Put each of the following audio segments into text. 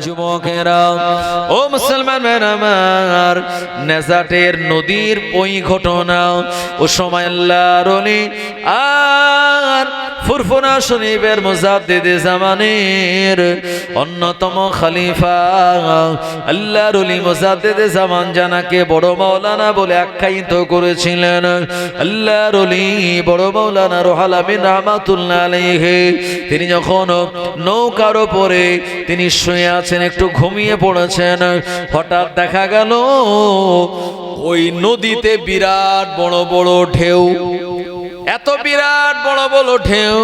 যুবকেরা ও মুসলমান আমার নেজাটের নদীর ওই ঘটনা ও সময় আল্লাহর আর ফুরফুরা শরীফের মুজাদ্দিদে জামানের অন্যতম খলিফা। আল্লাহর ওলি মুজাদ্দিদে জামান জানাকে বড় মাওলানা বলে আখ্যায়িত করেছিলেন। আল্লাহর ওলি বড় মাওলানা রোহাল আমিন রহমাতুল্লাহ আলাইহি, তিনি যখন নৌকার ওপরে তিনি শুয়ে আছেন, একটু ঘুমিয়ে পড়েছেন, হঠাৎ দেখা গেল, ওই নদীতে বিরাট বড় বড় ঢেউ। এত বিরাট বড় বড় ঢেউ।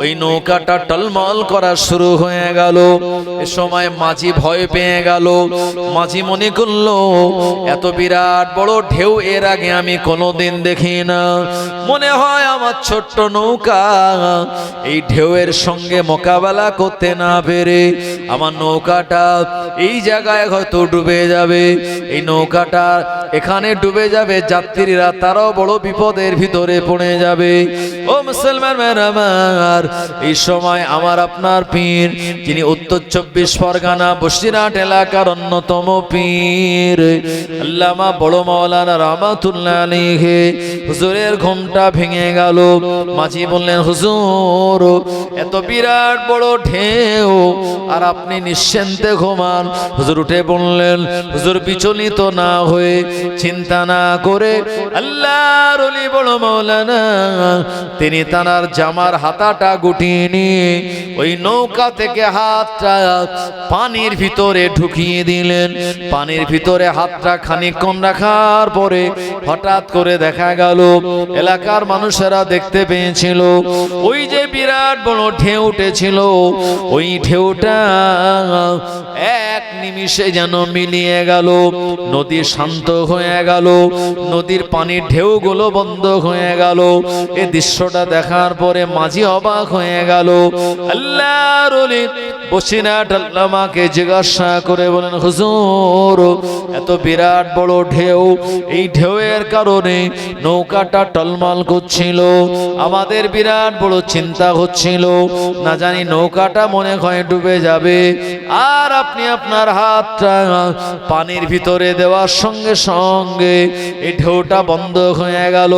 ওই নৌকাটা টলমল করা শুরু হয়ে গেল। এ সময় মাঝি ভয় পেয়ে গেল। মাঝি মনে করল, এত বিরাট বড় ঢেউ এর আগে আমি কোনোদিন দেখি না। মনে হয় আমার ছোট্ট নৌকা এই ঢেউয়ের সঙ্গে মোকাবেলা করতে না পেরে আমার নৌকাটা এই জায়গায় হয়তো ডুবে যাবে। এই নৌকাটা এখানে ডুবে যাবে। যাত্রীরা তারাও বড় বিপদের ভিতরে পড়ে যাবে। ও মুসলমান আমার, এই সময় আমার আপনার পীর, যিনি উত্তর চব্বিশ পরগনা বসিরহাট এলাকার অন্যতম পীর, আল্লামা বড় মৌলানা রহমাতুল্লাহ আলাইহি, হুজুরের ঘুমটা ভেঙে গেল। মাঝি বললেন, হুজুর, এত বিরাট বড় ঢেউ, আর আপনি নিশ্চিন্তে ঘুমান। হুজুর উঠে বললেন, হুজুর বিচলিত না হয়ে চিন্তা না করে, আল্লাহর ওলি বড় তিনি তানার জামার হাতাটা গুটিয়ে নিয়ে ওই নৌকা থেকে হাতটা পানির ভিতরে ঢুকিয়ে দিলেন। পানির ভিতরে হাতটা খানিকক্ষণ রাখার পরে হঠাৎ করে দেখা গেল, এলাকার মানুষেরা দেখতে পেয়েছিল। ওই যে বিরাট বড় ঢেউ উঠেছিল ওই ঢেউটা এক নিমিষে যেন মিলিয়ে গেল, নদী শান্ত হয়ে গেল, নদীর পানির ঢেউগুলো বন্ধ হয়ে গেল। এই দৃশ্যটা দেখার পরে মাঝি অবাক হয়ে গেল। আল্লামাকে জিজ্ঞাসা করে বলেন হুজুর, এত বিরাট বড় ঢেউ, এই কারণে নৌকাটা করছিল। আমাদের বিরাট বড় চিন্তা হচ্ছিল। না জানি নৌকাটা মনে হয় ডুবে যাবে। আর আপনি আপনার হাতটা পানির ভিতরে দেওয়ার সঙ্গে সঙ্গে এই ঢেউটা বন্ধ হয়ে গেল।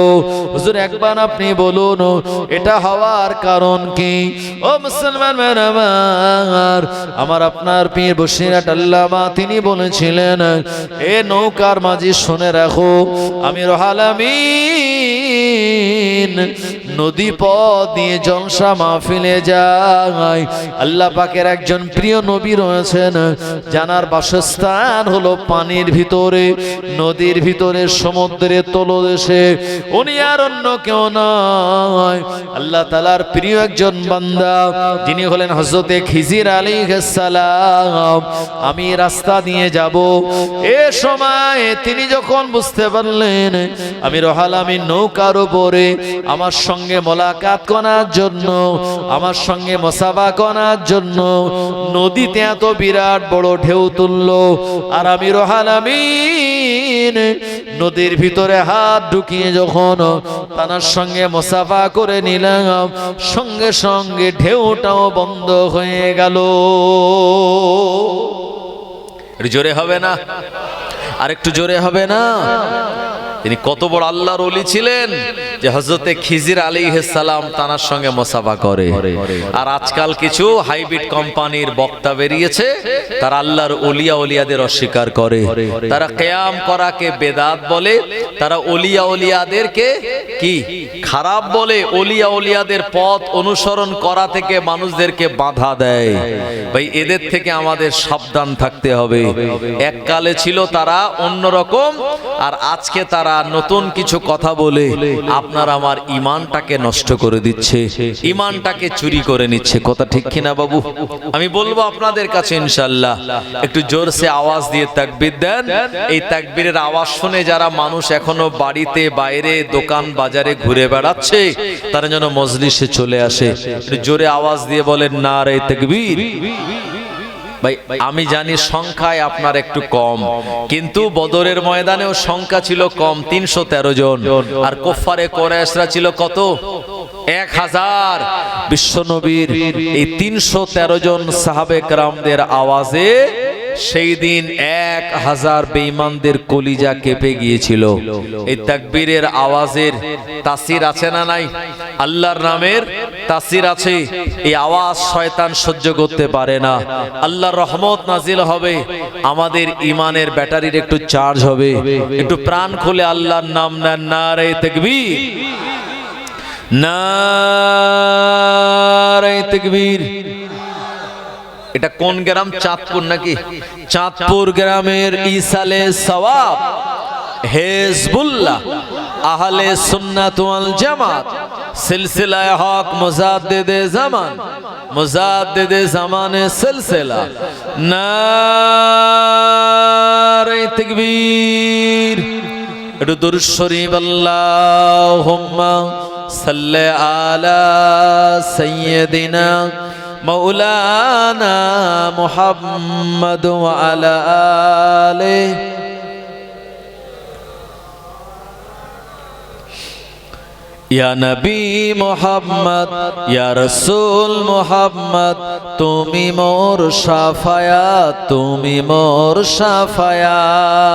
হুজুর একবার আপনি বলুন, এটা হওয়ার কারণ কি? ও মুসলমান আমার আমার আপনার পীর বসিরাট আল্লামা তিনি বলেছিলেন, এ নৌকার মাঝি শুনে রাখো আমি রহালামিন নদী পথ দিয়ে জলসা মাহফিলে যায় আল্লাহ পাকের একজন প্রিয় নবী রয়েছেন, জানার বাসস্থান হলো পানির ভিতরে, নদীর ভিতরে, সমুদ্রের তলদেশে। উনি আর অন্য কেউ নয়। আল্লাহ তালার প্রিয় একজন বান্দা, যিনি হলেন হজরতে খিজির আলী সালাম। আমি রাস্তা দিয়ে যাব। এ সময় তিনি যখন বুঝতে পারলেন, আমি রহাল আমি নৌকার উপরে, আমার সঙ্গে মোলাকাত করার জন্য, আমার সঙ্গে মোসাফা করার জন্য, নদীতে এত বিরাট বড় ঢেউ তুললো। আর আমি রহাল আমিন নদীর ভিতরে হাত ঢুকিয়ে যখন তার সঙ্গে মোসাফা করে নিলাম, সঙ্গে সঙ্গে ঢেউটাও বন্ধ হয়ে গেল। জোরে হবে না? আর একটু জোরে হবে না? তিনি কত বড় আল্লাহর অলি ছিলেন যে হজরতে খিজির আলী সালাম তানার সঙ্গে মোসাফা করে। আর আজকাল কিছু হাইব্রিড কোম্পানির বক্তা বেরিয়েছে, তারা আল্লাহর অলিয়া অলিয়াদের অস্বীকার করে। তারা কেয়াম করাকে বেদাত বলে, তারা অলিয়া অলিয়াদেরকে কি? খারাপ বলে অলিয়া অলিয়াদের পথ অনুসরণ করা থেকে মানুষদেরকে বাধা দেয়। ভাই, এদের থেকে আমাদের সাবধান থাকতে হবে। এককালে ছিল তারা অন্যরকম, আর আজকে তারা নতুন কিছু কথা বলে, আপনার আমার ইমানটাকে নষ্ট করে দিচ্ছে, ইমানটাকে চুরি করে নিচ্ছে। কথা ঠিক কিনা বাবু? আমি বলব আপনাদের কাছে ইনশাল্লাহ একটু জোরসে আওয়াজ দিয়ে তাকবির দেন। এই তাকবীরের আওয়াজ শুনে যারা মানুষ এখনও বাড়িতে, বাইরে, দোকান, বাজারে ঘুরে বেড়াচ্ছে, তারা যেন মজলিসে চলে আসে। একটু জোরে আওয়াজ দিয়ে বলেন না রে তাকবীর। ভাই, আমি জানি সংখ্যায় আপনার একটু কম, কিন্তু বদরের ময়দানেও সংখ্যা ছিল কম, তিনশো তেরো জন। আর কোফারে কোরআসরা ছিল কত? এক হাজার। বিশ্বনবীর এই তিনশো তেরো জন সাহাবে রামদের আওয়াজে সেই দিন এক হাজার বেঈমানদের কলিজা কেঁপে গিয়েছিল। এই তাকবীরের আওয়াজের তাসির আছে না নাই? আল্লাহর নামের তাসির আছে। এই আওয়াজ শয়তান সহ্য করতে পারে না। আল্লাহর রহমত নাজিল হবে। আমাদের ইমানের ব্যাটারির একটু চার্জ হবে। একটু প্রাণ খুলে আল্লাহর নাম নেন না রে তাকবীর। নারে তকবীর। এটা কোন গ্রাম? চাঁদপুর নাকি? চাঁদপুর গ্রামের ইসালে সওয়াব হেজবুল্লাহ আহলে সুন্নাত ওয়াল জামাত সিলসিলায়ে হক মুজাদ্দিদে জামান, মুজাদ্দিদে জামানে সিলসিলা। নারে তকবীর। একটু দুরুদ শরীফ, আল্লাহুম্মা সাল্লি আলা সাইয়্যিদিনা মাওলানা মুহাম্মদ ওয়া আলা আলিহি ইয়া নবী মোহাম্মদ ইয়া রসুল মোহাম্মদ তুমি মোর সাফায়াত তুমি মোর সাফায়াত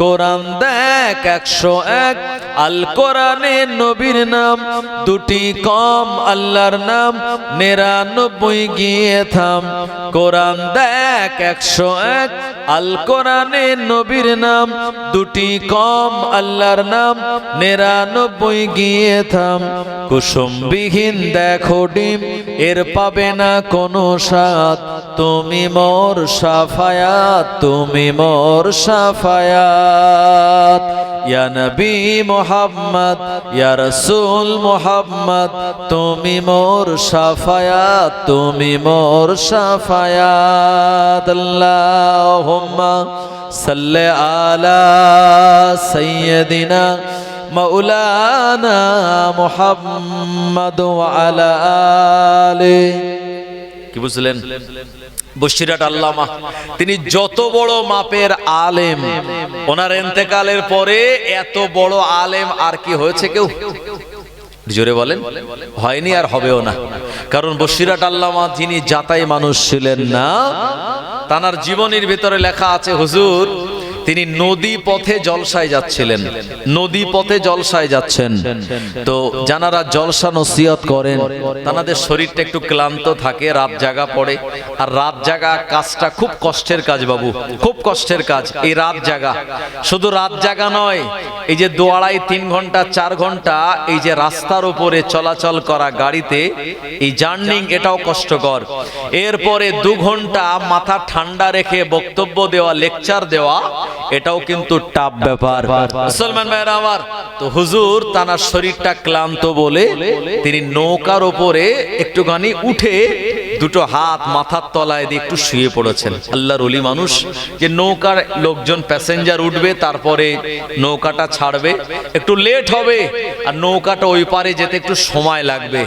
কোরআন দেখ একশো এক। আল কোরআনে নবীর নাম, দুটি কম আল্লাহর নাম, নিরানব্বই গিয়ে থাম। কোরআন দেখ একশো এক। আল কোরআনে নবীর নাম, দুটি কম আল্লাহর নাম, নিরানব্বই গিয়ে থাম। কুসুমবিহীন দেখো ডিম, এর পাবে না কোনো স্বাদ। তুমি মোর সাফায়াত, তুমি মোর সাফায়াত। ইয়া নবী মোহাম্মদ, ইয়া রসুল মোহাম্মদ, তুমি মোর সাফায়াত, তুমি মোর সাফায়াত। আল্লাহুম্মা সাল্লি আলা সাইয়্যিদিনা মাওলানা মুহাম্মদ ওয়া আলা আলিহি কি বুঝলেন? বসিরাট আল্লামা, তিনি যত বড় মাপের আলেম, ওনার এন্তেকালের পরে এত বড় আলেম আর কি হয়েছে কেউ? জোরে বলেন। হয়নি আর হবেও না। কারণ বসিরাট আল্লামা যিনি যাতাই মানুষ ছিলেন না, তানার জীবনের ভিতরে লেখা আছে, হুজুর তিনি নদী পথে জলসায় যাচ্ছিলেন। নদী পথে জলসায় যাচ্ছেন। তো যারা জলসা নসিহত করেন। তাদের শরীরটা একটু ক্লান্ত থাকে, রাত জাগা পড়ে। আর রাত জাগা কাজটা খুব কষ্টের কাজ বাবু, খুব কষ্টের কাজ, এই রাত জাগা। শুধু রাত জাগা নয়, এই যে দু আড়াই তিন ঘণ্টা, চার ঘণ্টা, এই যে রাস্তার উপরে চলাচল করা গাড়িতে, এই জার্নিং এটাও কষ্টকর। এরপরে দু ঘণ্টা মাথা ঠান্ডা রেখে বক্তব্য দেওয়া, লেকচার দেওয়া এটাও কিন্তু টাপ ব্যাপার। মুসলমান ভাইরা আমার তো হুজুর তানার শরীরটা ক্লান্ত বলে তিনি নৌকার উপরে একটুখানি উঠে দুটো হাত মাথার তলায় দিয়ে একটু শুয়ে পড়েছেন। আল্লাহর অলি মানুষ যে নৌকার লোকজন প্যাসেঞ্জার উঠবে, তারপরে নৌকাটা ছাড়বে, একটু লেট হবে, আর নৌকাটা ওই পারে যেতে একটু সময় লাগবে।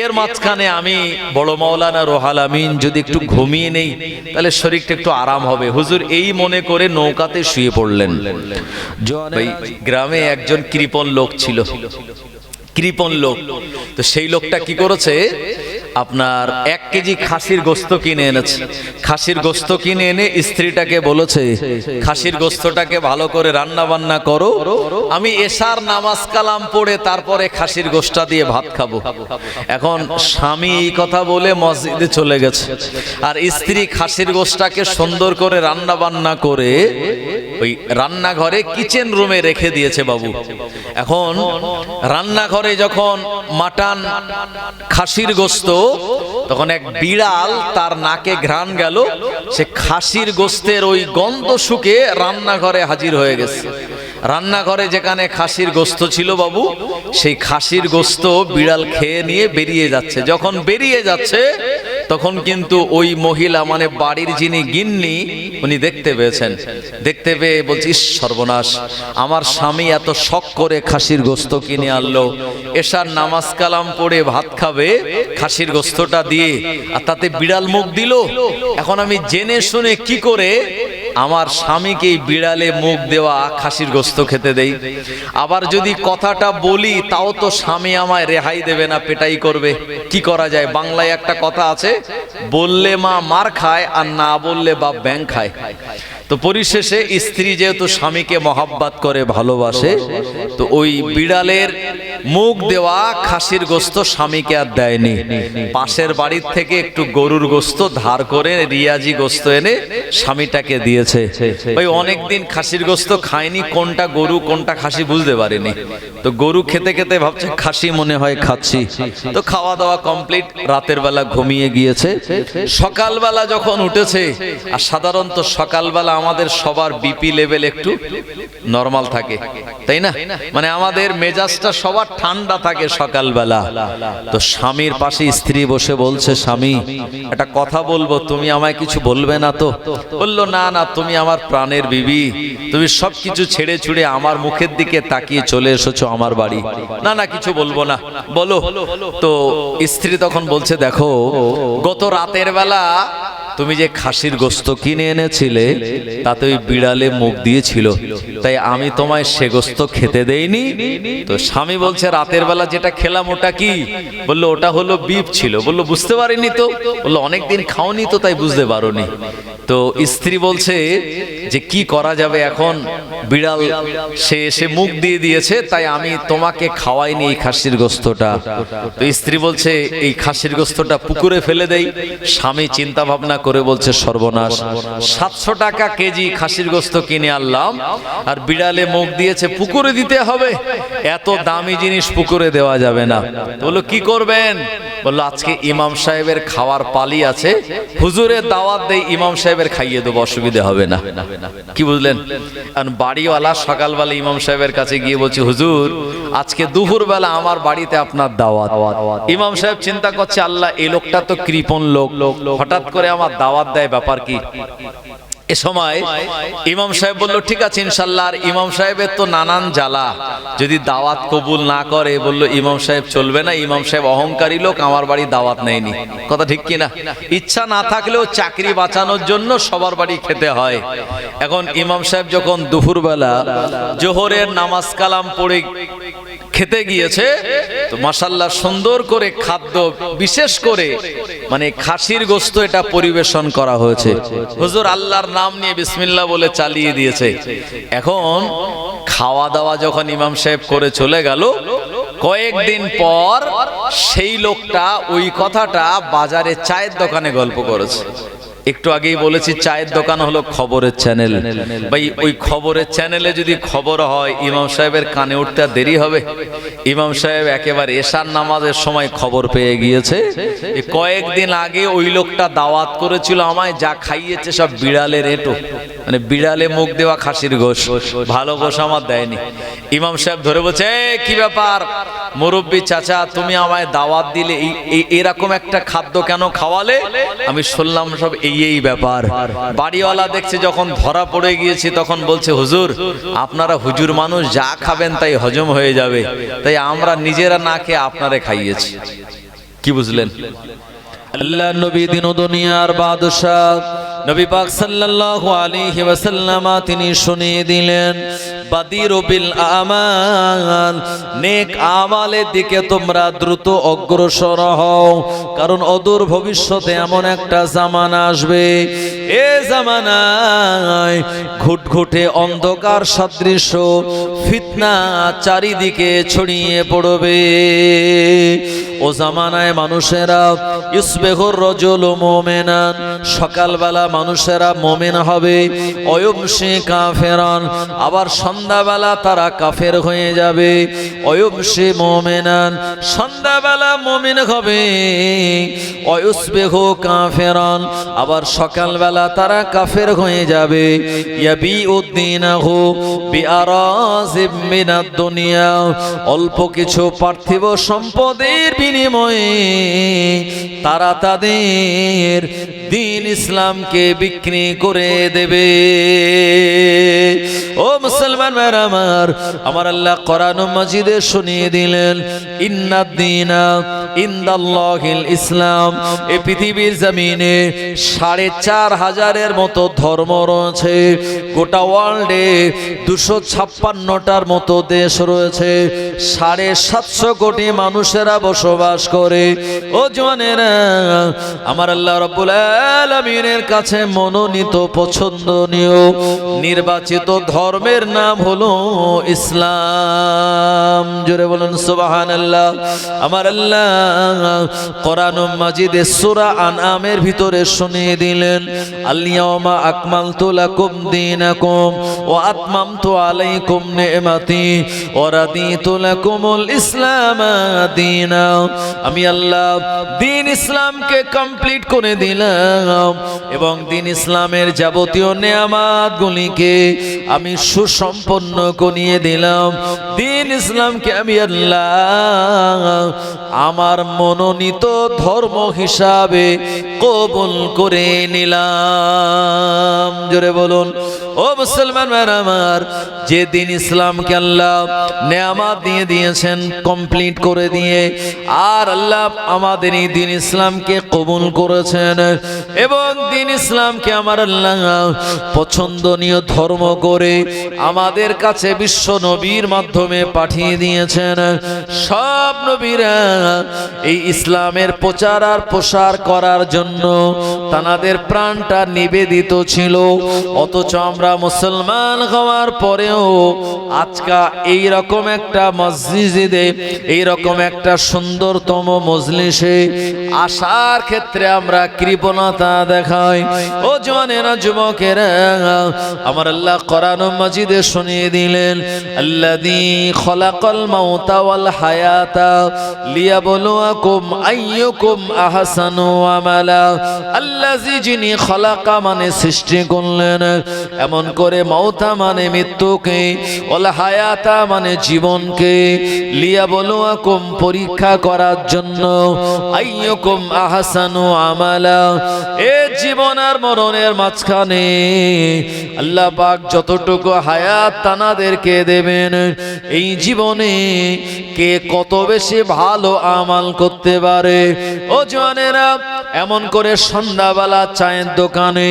এর মাঝখানে আমি বড় মাওলানা রোহাল আমিন যদি একটু ঘুমিয়ে নেই, তাহলে শরীরটা একটু আরাম হবে। হুজুর এই মনে করে নৌকাতে শুয়ে পড়লেন। গ্রামে একজন কৃপণ লোক ছিল। কৃপণ লোক। তো সেই লোকটা কি করেছে? আপনার এক কেজি খাসির গোস্ত কিনে এনেছে। খাসির গোস্ত কিনে এনে স্ত্রীটাকে বলেছে, খাসির গোস্তটাকে ভালো করে রান্না বান্না করো। আমি এশার নামাজ কালাম পড়ে তারপরে খাসির গোস্তা দিয়ে ভাত খাব। এখন স্বামী এই কথা বলে মসজিদে চলে গেছে। আর স্ত্রী খাসির গোস্তাকে সুন্দর করে রান্না বান্না করে ওই রান্নাঘরে কিচেন রুমে রেখে দিয়েছে বাবু। এখন রান্নাঘরে যখন মাটান খাসির গোস্ত, তখন এক বিড়াল তার নাকে ঘ্রাণ গেল। সে খাসির গোস্তের ওই গন্ধ শুকে রান্নাঘরে হাজির হয়ে গেছে। রান্নাঘরে যেখানে খাসির গোস্ত ছিল বাবু, সেই খাসির গোস্ত বিড়াল খেয়ে নিয়ে বেরিয়ে যাচ্ছে। যখন বেরিয়ে যাচ্ছে তখন কিন্তু ওই মহিলা মানে বাড়ির যিনি গিন্নি, উনি দেখতে পেয়েছেন। দেখতে পেয়ে বলছি সর্বনাশ। আমার স্বামী এত শখ করে খাসির গোস্ত কিনে আনলো। এসার নামাজ কালাম পড়ে ভাত খাবে, খাসির গোস্তটা দিয়ে, আর তাতে বিড়াল মুখ দিল। এখন আমি জেনে শুনে কি করে আমার স্বামীকে বিড়ালে মুখ দেওয়া খাসির গোস্ত খেতে দেই। আবার যদি কথাটা বলি, তাও তো স্বামী আমায় রেহাই দেবে না, পেটাই করবে। কি করা যায়? বাংলায় একটা কথা আছে, বললে মা মার খায় আর না বললে বাপ ব্যাং খায়। তো পরিশেষে স্ত্রী যেহেতু স্বামীকে মহাব্বাত করে, ভালোবাসে, তো ওই বিড়ালের মুখ দেওয়া খাসির গোস্ত স্বামীকে আর দেয়নি। পাশের বাড়ির থেকে একটু গরুর গোস্ত ধার করে রিয়াজি গোস্ত এনে স্বামীটাকে দিয়েছে। ওই অনেকদিন খাসির গোস্ত খায়নি, কোনটা গরু, কোনটা খাসি বুঝতে পারেনি। তো গরু খেতে খেতে ভাবছে, খাসি মনে হয় খাচ্ছি। তো খাওয়া দাওয়া কমপ্লিট, রাতের বেলা ঘুমিয়ে গিয়েছে। সকালবেলা যখন উঠেছে, আর সাধারণত সকালবেলা আমাদের সবার বিপি লেভেল একটু নর্মাল থাকে, তাই না? মানে আমাদের মেজাজটা সবার ঠান্ডা থাকে সকালবেলা। তো স্বামীর পাশে স্ত্রী বসে বলছে, স্বামী, একটা কথা বলব, তুমি আমায় কিছু বলবে না তো? বলল, না না, তুমি আমার প্রাণের বিবি তুমি সব কিছু ছেড়ে ছুড়ে আমার মুখের দিকে তাকিয়ে চলে এসেছ আমার বাড়ি। না না, কিছু বলব না। বলো, তো স্ত্রী তখন বলছে, দেখো, গত রাতের বেলা তুমি যে খাসির গোস্ত কিনে এনেছিলে, তাতে ওই বিড়ালে মুখ দিয়েছিল। তাই আমি তোমায় সে গোস্ত খেতে দেইনি। তো স্বামী বলছে, রাতের বেলা যেটা খেলাম ওটা কি? বলল, ওটা হলো বিপ ছিল। বলল, বুঝতে পারিনি তো। বলল, অনেকদিন খাওনি তো, তাই বুঝতে পারোনি। তো স্ত্রী বলছে যে কি করা যাবে এখন? বিড়াল, সে এসে মুখ দিয়ে দিয়েছে, তাই আমি তোমাকে খাওয়াইনি এই খাসির গোস্তটা। তো স্ত্রী বলছে, এই খাসির গোস্তটা পুকুরে ফেলে দেই। স্বামী চিন্তা ভাবনা করে বলছে, সর্বনাশ। সাতশো টাকা কেজি খাসির গোস্ত কিনে আনলাম, আর বিড়ালে মুখ দিয়েছে, পুকুরে দিতে হবে। এত দামি জিনিস পুকুরে দেওয়া যাবে না। বলল, কি করবেন? বলল, আজকে ইমাম সাহেবের খাওয়ার পালি আছে। হুজুরের দাওয়াত দেই, ইমাম সাহেবের খাইয়ে দেবো, অসুবিধে হবে না। কি বুঝলেন? কারণ বাড়িওয়ালা সকালবেলা ইমাম সাহেবের কাছে গিয়ে বলছি, হুজুর, আজকে দুপুর বেলা আমার বাড়িতে আপনার দাওয়াত। ইমাম সাহেব চিন্তা করছে, আল্লাহ, এই লোকটা তো কৃপণ লোক। হঠাৎ করে আমার দাওয়াত দেয়, ব্যাপার কি? ইমাম সাহেব বলল, ঠিক আছে ইনশাল্লাহ। আর ইমাম সাহেবের তো নানান জ্বালা। যদি দাওয়াত কবুল না করে, বলল, ইমাম সাহেব চলবে না, ইমাম সাহেব অহংকারী লোক, আমার বাড়ি দাওয়াত নেয়নি। কথা ঠিক কিনা? ইচ্ছা না থাকলেও চাকরি বাঁচানোর জন্য সবার বাড়ি খেতে হয়। এখন ইমাম সাহেব যখন দুপুরবেলা জোহরের নামাজ কালাম পড়ে খেতে গিয়েছে, তো মাসাল্লাহ সুন্দর করে খাদ্য, বিশেষ করে মানে খাসির গোস্ত এটা পরিবেশন করা হয়েছে। হুজুর আল্লাহর নাম নিয়ে বিসমিল্লাহ বলে চালিয়ে দিয়েছে। এখন খাওয়া দাওয়া যখন ইমাম সাহেব করে চলে গেল, কয়েকদিন পর সেই লোকটা ওই কথাটা বাজারে চায়ের দোকানে গল্প করেছে। একটু আগেই বলেছি চায়ের দোকান হলো খবরের চ্যানেল ভাই ওই খবরের চ্যানেলে যদি খবর হয় ইমাম সাহেবের কানে উঠতে দেরি হবে। ইমাম সাহেব একেবারে এশার নামাজের সময় খবর পেয়ে গিয়েছে। কয়েকদিন আগে ওই লোকটা দাওয়াত করেছিল আমায় যা খাইয়েছে সব বিড়ালের এটো। মানে বিড়ালে মুখ দেওয়া খাসির গোশ। ভালো ঘোষ আমার দেয়নি। ইমাম সাহেব ধরে বলছে "এ, কি ব্যাপার? মুরব্বী চাচা, তুমি আমায় দাওয়াত দিলে, এই- এরকম একটা খাদ্য কেন খাওয়ালে? আমি শুনলাম সব এই এই ব্যাপার। বাড়িওয়ালা দেখছে যখন ধরা পড়ে গিয়েছি, তখন বলছে, হুজুর, আপনারা হুজুর মানুষ, যা খাবেন তাই হজম হয়ে যাবে। তাই আমরা নিজেরা না খেয়ে আপনারে খাইয়েছি। কি বুঝলেন? আল্লাহ নবী তিনি শুনিয়ে দিলেন কারণ অদূর ভবিষ্যতে এমন একটা জামানা আসবে। এ জামানায় ঘুটঘুটে অন্ধকার সাদৃশ্য, ফিতনা চারিদিকে ছড়িয়ে পড়বে। ও জামানায় মানুষেরা, ইসবেহর রজল মোমেনান, সকালবেলা মানুষেরা মোমেন হবে অয়ুমসে কাফেরান, আবার সন্ধ্যাবেলা তারা কাফের হয়ে যাবে। অয়ুমসে মোমেনান, সন্ধ্যাবেলা মোমেন হবে। অয়ুসবেহ কাফেরন, আবার সকালবেলা তারা কাফের হয়ে যাবে। ইয়াবি উদ্দিনাহ বিআরাজিম মিনাদ দুনিয়া, অল্প কিছু পার্থিব সম্পদের বিনিময়ে তারা তাদের দিন ইসলামকে বিক্রি করে দেবে। ও মুসলমান ভাইরা আমার আমার আল্লাহ কোরআন মাজিদে শুনিয়ে দিলেন ইন্নাদ দিনা ইন্দাল্লাহিল ইসলাম। এই পৃথিবীর জমিনে সাড়ে চার হাজারের মতো ধর্ম রয়েছে। গোটা ওয়ার্ল্ডে দুশো ছাপ্পান্নটার মতো দেশ রয়েছে। সাড়ে সাতশো কোটি মানুষেরা বসবাস করে। ও জওয়ানেরা, আমার আল্লাহ রব্বুল আলামিনের কাছে মনোনীত, পছন্দনীয়, নির্বাচিত ধর্মের নাম হলো ইসলাম। জোরে বলুন, সুবহানাল্লাহ। আমার আল্লাহ কোরআন মাজিদে সূরা আনআমের ভিতরে শুনিয়ে দিলেন লাকুমুল ইসলাম আমি আল্লাহ দিন ইসলামকে কমপ্লিট করে দিলাম এবং দিন ইসলামের যাবতীয় নেয়ামাত গুলিকে আমি সুসম্পন্ন করিয়ে দিলাম। দিন ইসলামকে আমি আল্লাহ আমার মনোনীত ধর্ম হিসাবে কবুল করে নিলাম। জোরে বলুন, ও মুসলমান আমার যে দিন ইসলামকে আল্লাহ নেয়ামাত দিয়ে দিয়েছেন কমপ্লিট করে দিয়ে, আর আল্লাহ আমাদের এই দিন ইসলামকে কবুল করেছেন, এবং দিন ইসলামকে আমার আল্লাহ পছন্দনীয় ধর্ম করে আমাদের কাছে বিশ্ব নবীর মাধ্যমে পাঠিয়ে দিয়েছেন। সব নবীরা এই ইসলামের প্রচার আর প্রসার করার জন্য তানাদের প্রাণটা নিবেদিত ছিল। অথচ আমরা মুসলমান হওয়ার পরেও আজকা এই রকম একটা মসজিদে এই রকম একটা সুন্দরতম মজলিসে আসার ক্ষেত্রে আমরা কৃপণতা দেখাই। ও জওয়ানেরা, যুবকেরা, আমার আল্লাহ কোরআন মাজিদে শুনিয়ে দিলেন, আল্লাযী খলাকাল মাউতা ওয়াল হায়াতা লিয়াবলুয়াকুম আইয়ুকুম আহসানু আমালা। আল্লাযী যিনি খলাকা মানে সৃষ্টি করলেন, এমন করে মাউতা মানে মৃত্যুকে, ওয়াল হায়াতা মানে জীবনকে, লিয়াবলুয়াকুম পরীক্ষা করার জন্য আইয়ুকুম আহসানু আমালা। এ জীবন আর মরণের মাঝখানে আল্লাহ পাক যতটুকু হায়াত তানাদেরকে দেবেন, এই জীবনে কে কত বেশি ভালো আমাল করতে পারে। ও জওয়ানেরা এমন করে সন্ধ্যাবেলা চায়ের দোকানে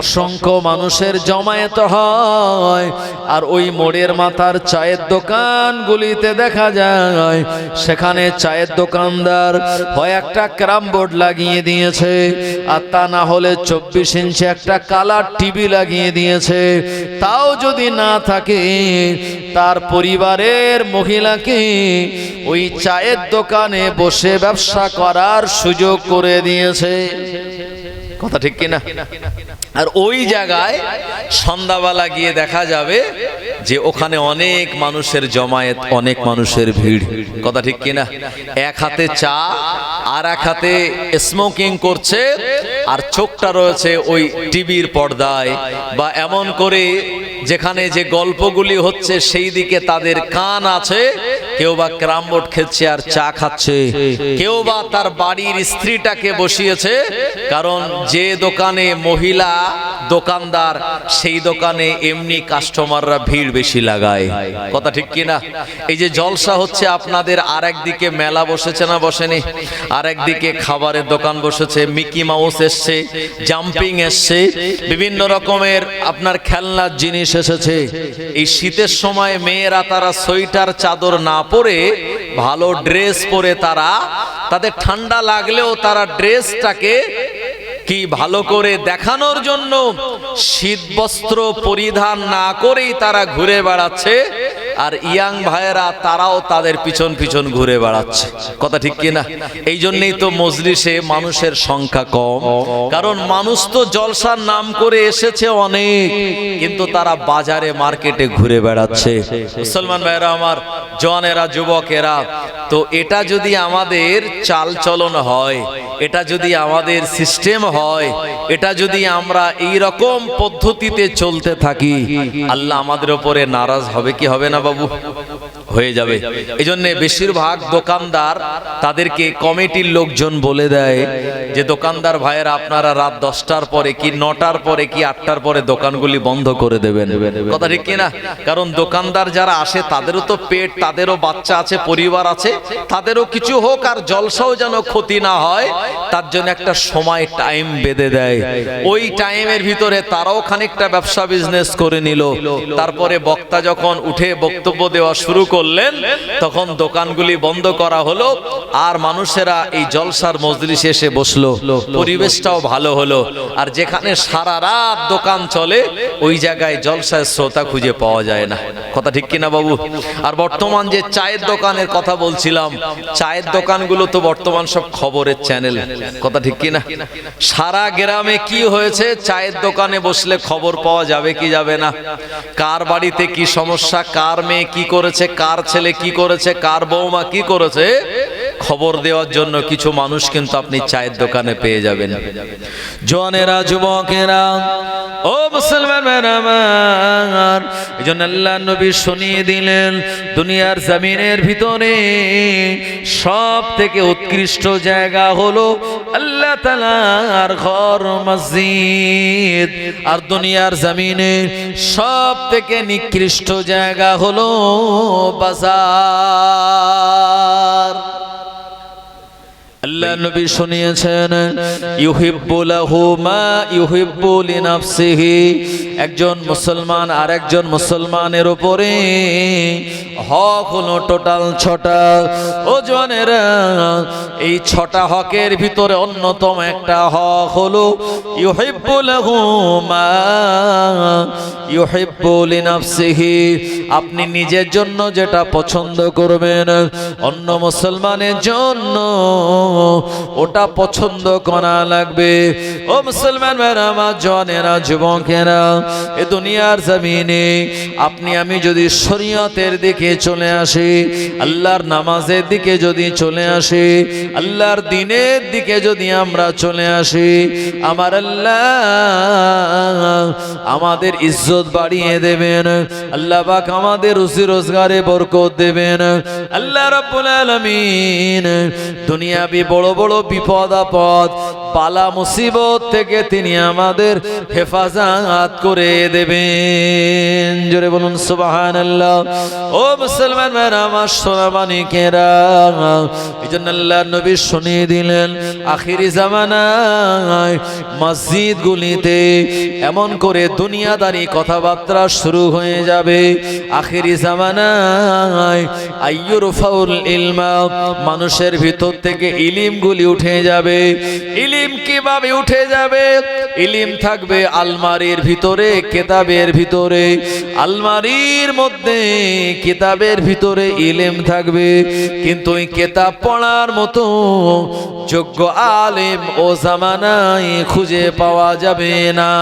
অসংখ্য মানুষের জমায়েত হয় আর ওই মোড়ের মাথার চায়ের দোকানগুলিতে দেখা যায়, সেখানে চায়ের দোকানদার হয় একটা ক্রাম বোর্ড লাগিয়ে দিয়েছে আর তা না হলে চব্বিশ ইঞ্চি একটা কালার টিভি লাগিয়ে দিয়েছে। তাও যদি না থাকে তার পরিবারের মহিলাকে ওই চায়ের দোকানে বসে ব্যবসা করার সুযোগ করে দিয়েছে। কথা ঠিক কিনা? আর ওই জায়গায় সন্ধ্যাবেলা গিয়ে দেখা যাবে যে ওখানে অনেক মানুষের জমায়েত, অনেক মানুষের ভিড়। কথা ঠিক কিনা? এক হাতে চা, আর এক হাতে স্মোকিং করছে, আর চোখটা রয়েছে ওই টিভির পর্দায়। বা এমন করে যেখানে যে গল্পগুলি হচ্ছে সেই দিকে তাদের কান আছে। কেউ বা ক্রামবোর্ড খেচ্ছে আর চা খাচ্ছে। কেউ বা তার বাড়ির স্ত্রীটাকে বসিয়েছে, কারণ যে দোকানে মহিলা দোকানদার, সেই দোকানে এমনি কাস্টমাররা ভিড় বেশি লাগায়। কথা ঠিক কিনা? এই যে জলসা হচ্ছে, আপনাদের আর একদিকে মেলা বসেছে না বসেনি? আর একদিকে খাবারের দোকান বসেছে, মিকি মাউস এসছে, জাম্পিং এসছে, বিভিন্ন রকমের আপনার খেলনার জিনিস এসেছে। এই শীতের সময় মেয়েরা তারা সোয়েটার, চাদর না পরে ভালো ড্রেস পরে তারা, তাদের ঠান্ডা লাগলেও তারা ড্রেসটাকে কি ভালো করে দেখানোর জন্য শীত বস্ত্র পরিধান না করেই তারা ঘুরে বেড়াচ্ছে। আর ইয়াং ভাইয়েরা তারাও তাদের পিছন পিছন ঘুরে বেড়াচ্ছে। কথা ঠিক কিনা এই জন্যই তো মজলিসে মানুষের সংখ্যা কম। কারণ মানুষ তো জলসার নাম করে এসেছে অনেক, কিন্তু তারা বাজারে, মার্কেটে ঘুরে বেড়াচ্ছে। মুসলমান ভাইয়েরা আমার জওয়ানেরা যুবকেরা, তো এটা যদি আমাদের চাল চলন হয় এটা যদি আমাদের সিস্টেম হয়, এটা যদি আমরা এই রকম পদ্ধতিতে চলতে থাকি, আল্লাহ আমাদের ওপরে নারাজ হবে কি হবে না বাবু? হয়ে যাবে। এই জন্য বেশিরভাগ দোকানদার তাদেরকে কমিটির লোকজন বলে দেয় যে, দোকানদার ভাইয়েরা, আপনারা রাত দশটার পরে কি নটার পরে কি আটটার পরে দোকানগুলি বন্ধ করে দেবেন? কথা ঠিক কিনা? কারণ দোকানদার যারা আসে, তাদেরও তো পেট, তাদেরও বাচ্চা আছে, পরিবার আছে, তাদেরও কিছু হোক আর জলসাও যেন ক্ষতি না হয়, তার জন্য একটা সময় টাইম বেঁধে দেয়। ওই টাইমের ভিতরে তারাও খানিকটা ব্যবসা বিজনেস করে নিল। তারপরে বক্তা যখন উঠে বক্তব্য দেওয়া শুরু করলেন, তখন দোকানগুলি বন্ধ করা হলো আর মানুষেরা এই জলসার মজলিসে এসে বসল। পরিবেশটাও ভালো হলো আর যেখানে সারা রাত দোকান চলে, ওই জায়গায় জলসার শ্রোতা খুঁজে পাওয়া যায় না। কথা ঠিক কিনা বাবু? আর বর্তমান যে চায়ের দোকানের কথা বলছিলাম, চায়ের দোকানগুলো তো বর্তমান সব খবরের চ্যানেল। কথা ঠিক কিনা? সারা গ্রামে কি হয়েছে? চায়ের দোকানে বসলে খবর পাওয়া যাবে কি যাবে না? কার বাড়িতে কি সমস্যা? কার মেয়ে কি করেছে? কার ছেলে কি করেছে, কার বৌমা কি করেছে, খবর দেওয়ার জন্য কিছু মানুষ কিন্তু আপনি চায়ের দোকানে পেয়ে যাবেন। জোয়ানেরা, যুবকেরা, ও মুসলমান আমার। এই জন্য আল্লাহ নবী শুনিয়ে দিলেন, দুনিয়ার জমিনের ভিতরে সব থেকে উৎকৃষ্ট জায়গা হলো আল্লাহ তালার ঘর, মসজিদ। আর দুনিয়ার জমিনে সব থেকে নিকৃষ্ট জায়গা হলো বাজার। আল্লাহ নবী শুনিয়েছেন ইউহিব্বুলাহু মা ইউহিব্বু লিনাফসিহি। একজন মুসলমান আর একজন মুসলমানের উপরে হক হলো টোটাল ছটা। ও জনেরা এই ছটা হকের ভিতরে অন্যতম একটা হক হলো ইউহিব্বুলাহু মা ইউহিব্বু লিনাফসিহি। আপনি নিজের জন্য যেটা পছন্দ করবেন, অন্য মুসলমানের জন্য ওটা পছন্দ করা লাগবে। ও মুসলমান আমার জনেরা যুবকেরা, এ দুনিয়ার জমিনে আপনি, আমি যদি শরীয়তের দিকে চলে আসি, আল্লাহর নামাজের দিকে যদি চলে আসি, আল্লাহর দিনের দিকে যদি আমরা চলে আসি, আমার আল্লাহ আমাদের ইজ্জত বাড়িয়ে দেবেন। আল্লাহ পাক আমাদের রুজি রোজগারে বরকত দেবেন। আল্লাহ রাব্বুল আলামিন দুনিয়াবি বড় বড় বিপদ আপদ পালা মুসিবত থেকে তিনি আমাদের হেফাজত করে দেবেন। জোরে বলুন সুবাহান ও মুসলমান ভাইরা, আমার সোনামানিকেরা এই জন্য আল্লাহ নবী শুনিয়ে দিলেন, আখিরি জামানায় মসজিদ গুলিতে এমন করে দুনিয়াদারি কথাবার্তা শুরু হয়ে যাবে। আখিরি জামানায় আইয়ুর ফাউল ইলমা, মানুষের ভিতর থেকে ইলিমগুলি উঠে যাবে। ইলিম কীভাবে উঠে যাবে? ইলিম থাকবে আলমারির ভিতরে, কেতাবের ভিতরে। আলমারির মধ্যে কিতাবের ভিতরে ইলিম থাকবে। কিন্তু কেতাব পড়ার মতো যোগ্য আলেম ও জামানায় খুঁজে পাওয়া যাবে না।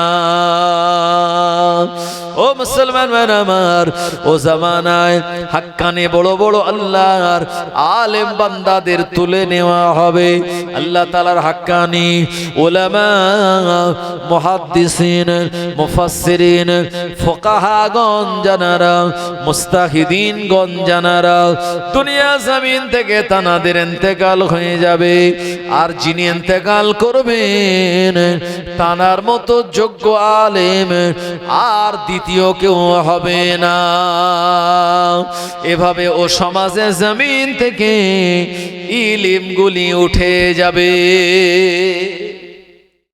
ও মুসলমান মান আমার, ও জামানায় হাক্কানে বড় বড় আল্লাহর আলেম বান্দাদের তুলে নেওয়া হবে। আল্লাহ তালার হাক্কানি ওলামা মুহাদ্দিসিন, মুফাসসিরিন, ফুকাহাগণ জানারা মুস্তাহিদিন গণ জানারা, দুনিয়া জমিন থেকে তানাদের ইন্তেকাল হয়ে যাবে। আর যিনি ইন্তেকাল করবেন, তানার মতো যোগ্য আলেম আর দ্বিতীয় কেউ হবে না। এভাবে ও সমাজে জমিন থেকে ইলিমগুলি উঠে যাবে।